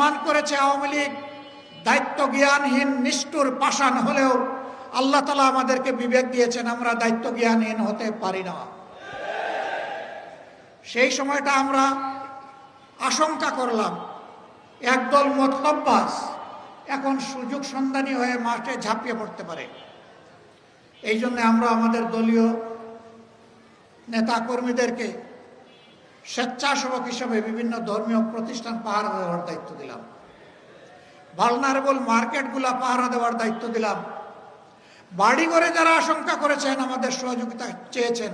প্রমাণ করেছে আওয়ামী লীগ দায়িত্ব জ্ঞানহীন নিষ্ঠুর, পাষাণ হলেও আল্লাহ তালা আমাদেরকে বিবেক দিয়েছেন, আমরা দায়িত্ব জ্ঞানহীন হতে পারি না। সেই সময়টা আমরা আশঙ্কা করলাম, একদল মতলব্বাস এখন সুযোগ সন্ধানী হয়ে মাঠে ঝাঁপিয়ে পড়তে পারে। এই জন্য আমরা আমাদের দলীয় নেতা কর্মীদেরকে স্বেচ্ছাসেবক হিসেবে বিভিন্ন ধর্মীয় প্রতিষ্ঠান পাহারা দেওয়ার দায়িত্ব দিলাম। ভালনারেবল মার্কেটগুলা পাহারা দেওয়ার দায়িত্ব দিলাম। বাড়িঘরে যারা আশঙ্কা করেছেন, আমাদের সহযোগিতা চেয়েছেন,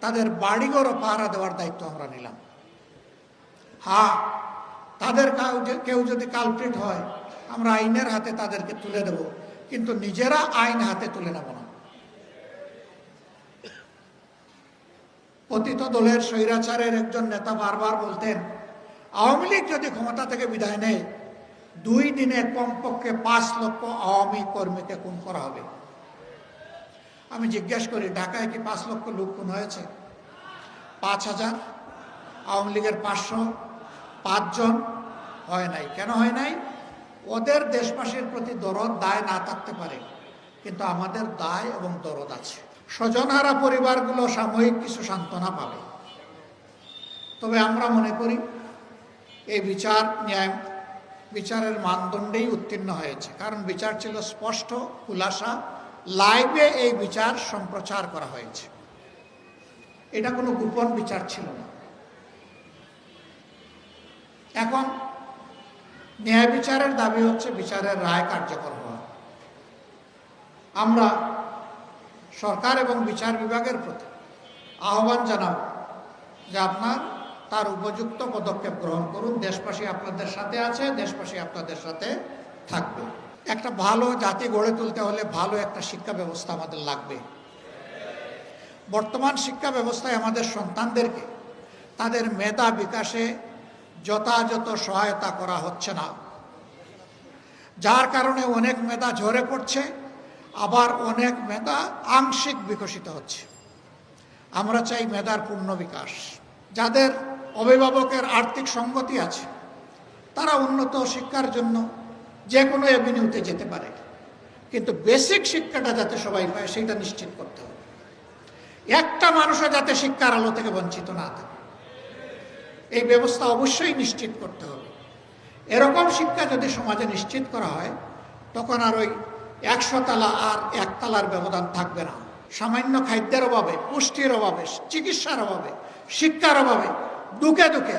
তাদের বাড়িঘরও পাহারা দেওয়ার দায়িত্ব আমরা নিলাম। হ্যাঁ তাদের কাউ- কেউ যদি কালপ্রিট হয়, আমরা আইনের হাতে তাদেরকে তুলে দেব, কিন্তু নিজেরা আইন হাতে তুলে নেব না। পতিত দলের স্বৈরাচারের একজন নেতা বারবার বলতেন, আওয়ামী লীগ যদি ক্ষমতা থেকে বিদায় নেয়, দুই দিনে কমপক্ষে পাঁচ লক্ষ আওয়ামী কর্মীকে খুন করা হবে। আমি জিজ্ঞেস করি, ঢাকায় কি পাঁচ লক্ষ লোক খুন হয়েছে? পাঁচ হাজার। আওয়ামী লীগের পাঁচশো। পাঁচজন হয় নাই। কেন হয় নাই? ওদের দেশবাসীর প্রতি দরদ দায় না থাকতে পারে, কিন্তু আমাদের দায় এবং দরদ আছে। স্বজনহারা পরিবারগুলো সাময়িক কিছু সান্ত্বনা পাবে। তবে আমরা মনে করি, এই বিচার ন্যায়, বিচারের মানদণ্ডেই উত্তীর্ণ হয়েছে। কারণ বিচার ছিল স্পষ্ট, খুলাসা, লাইভে এই বিচার সম্প্রচার করা হয়েছে। এটা কোনো গোপন বিচার ছিল না। এখন ন্যায় বিচারের দাবি হচ্ছে বিচারের রায় কার্যকর হওয়া। আমরা সরকার এবং বিচার বিভাগের প্রতি আহ্বান জানাব যে আপনার তার উপযুক্ত পদক্ষেপ গ্রহণ করুন। দেশবাসী আপনাদের সাথে আছে, দেশবাসী আপনাদের সাথে থাকবে। একটা ভালো জাতি গড়ে তুলতে হলে ভালো একটা শিক্ষা ব্যবস্থা আমাদের লাগবে। বর্তমান শিক্ষা ব্যবস্থায় আমাদের সন্তানদেরকে তাদের মেধা বিকাশে যথাযথ সহায়তা করা হচ্ছে না। যার কারণে অনেক মেধা ঝরে পড়ছে। আবার অনেক মেধা আংশিক বিকশিত হচ্ছে। আমরা চাই মেধার পূর্ণ বিকাশ। যাদের অভিভাবকের আর্থিক সঙ্গতি আছে, তারা উন্নত শিক্ষার জন্য যে কোনো অ্যাভিনিউতে যেতে পারে। কিন্তু বেসিক শিক্ষাটা যাতে সবাই পায়, সেটা নিশ্চিত করতে হবে। একটা মানুষও যাতে শিক্ষার আলো থেকে বঞ্চিত না থাকে, এই ব্যবস্থা অবশ্যই নিশ্চিত করতে হবে। এরকম শিক্ষা যদি সমাজে নিশ্চিত করা হয়, তখন আর ওই একশো তালা আর একতলার ব্যবধান থাকবে না। সামান্য খাদ্যের অভাবে, পুষ্টির অভাবে, চিকিৎসার অভাবে, শিক্ষার অভাবে দুঃখে দুঃখে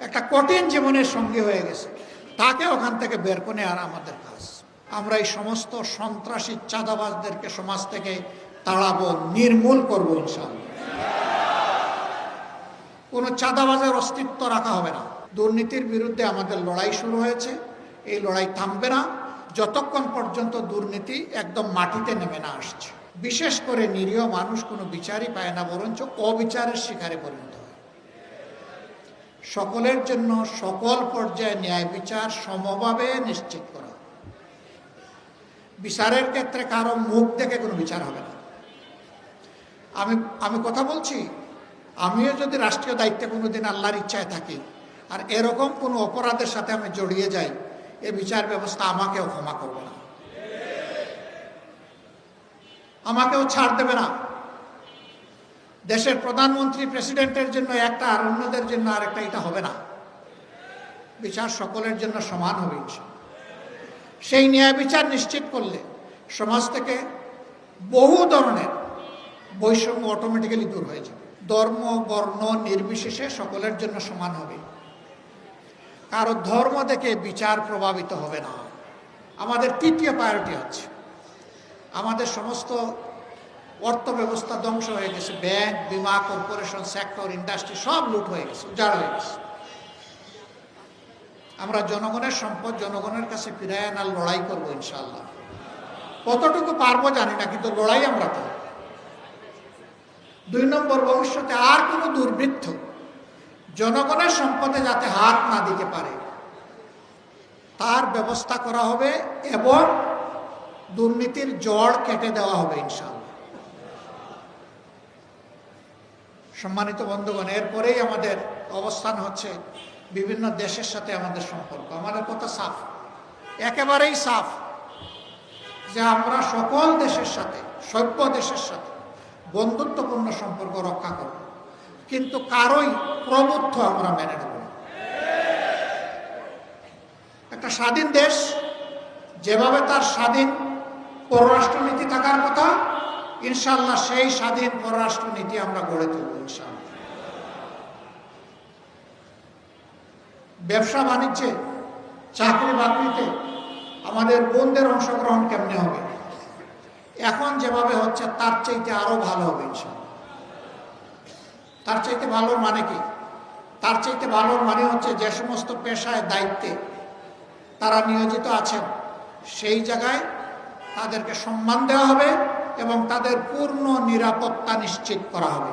একটা কঠিন জীবনের সঙ্গী হয়ে গেছে। তাকে ওখান থেকে বের করে আর আমাদের কাজ। আমরা এই সমস্ত সন্ত্রাসী চাঁদাবাজদেরকে সমাজ থেকে তাড়াবো, নির্মূল করব ইনশাআল্লাহ। কোনো চাঁদাবাজের অস্তিত্ব রাখা হবে না। দুর্নীতির বিরুদ্ধে আমাদের লড়াই শুরু হয়েছে। এই লড়াই থামবে না। যতক্ষণ পর্যন্ত দুর্নীতি একদম মাটিতে নেমে না আসছে। বিশেষ করে নিরীহ মানুষ কোনো বিচারই পায় না, বরঞ্চ অবিচারের শিকারে পরিণত হয়। সকলের জন্য সকল পর্যায়ে ন্যায় বিচার সমভাবে নিশ্চিত করা বিচারের ক্ষেত্রে কারও মুখ দেখে কোনো বিচার হবে না। আমি আমি কথা বলছি, আমিও যদি রাষ্ট্রীয় দায়িত্বে কোনোদিন আল্লাহর ইচ্ছায় থাকি, আর এরকম কোনো অপরাধের সাথে আমি জড়িয়ে যাই এ বিচার ব্যবস্থা আমাকেও ক্ষমা করবে না। আমাকেও ছাড় দেবে না। দেশের প্রধানমন্ত্রী প্রেসিডেন্টের জন্য একটা আর অন্যদের জন্য আরেকটা এটা হবে না। বিচার সকলের জন্য সমান হবে সেই ন্যায় বিচার নিশ্চিত করলে সমাজ থেকে বহু ধরনের বৈষম্য অটোমেটিক্যালি দূর হয়ে যাবে। ধর্ম, বর্ণ, নির্বিশেষে সকলের জন্য সমান হবে। কারও ধর্ম থেকে বিচার প্রভাবিত হবে না। আমাদের তৃতীয় প্রায়োরিটি হচ্ছে। আমাদের সমস্ত অর্থ ব্যবস্থা ধ্বংস হয়ে গেছে। ব্যাংক, বিমা, কর্পোরেশন সেক্টর ইন্ডাস্ট্রি সব লুট হয়ে গেছে, উজাড় হয়ে গেছে। আমরা জনগণের সম্পদ জনগণের কাছে ফিরায় আনার লড়াই করব ইনশাল্লাহ কতটুকু পারব জানি না, কিন্তু লড়াই আমরা করব। দুই নম্বর, ভবিষ্যতে আর কোনো দুর্বৃত্ত জনগণের সম্পদে যাতে হাত না দিতে পারে, তার ব্যবস্থা করা হবে এবং দুর্নীতির জড় কেটে দেওয়া হবে ইনশাল্লাহ সম্মানিত বন্ধুগণ, এরপরেই আমাদের অবস্থান হচ্ছে বিভিন্ন দেশের সাথে আমাদের সম্পর্ক। আমাদের কথা সাফ, একেবারেই সাফ যে আমরা সকল দেশের সাথে, সভ্য দেশের সাথে বন্ধুত্বপূর্ণ সম্পর্ক রক্ষা করব। কিন্তু কারোই প্রবুদ্ধ আমরা মেনে নেব। একটা স্বাধীন দেশ, যেভাবে তার স্বাধীন পররাষ্ট্রনীতি থাকার কথা ইনশাল্লাহ সেই স্বাধীন পররাষ্ট্রনীতি আমরা গড়ে তুলব ইনশাল্লাহ ব্যবসা বাণিজ্যে, চাকরি বাকরিতে আমাদের বোনদের অংশগ্রহণ কেমনে হবে? এখন যেভাবে হচ্ছে, তার চাইতে আরও ভালো হবে ইনশাল্লাহ তার চাইতে ভালোর মানে কি? তার চাইতে ভালোর মানে হচ্ছে যে সমস্ত পেশায় দায়িত্বে তারা নিয়োজিত আছেন, সেই জায়গায় তাদেরকে সম্মান দেওয়া হবে এবং তাদের পূর্ণ নিরাপত্তা নিশ্চিত করা হবে।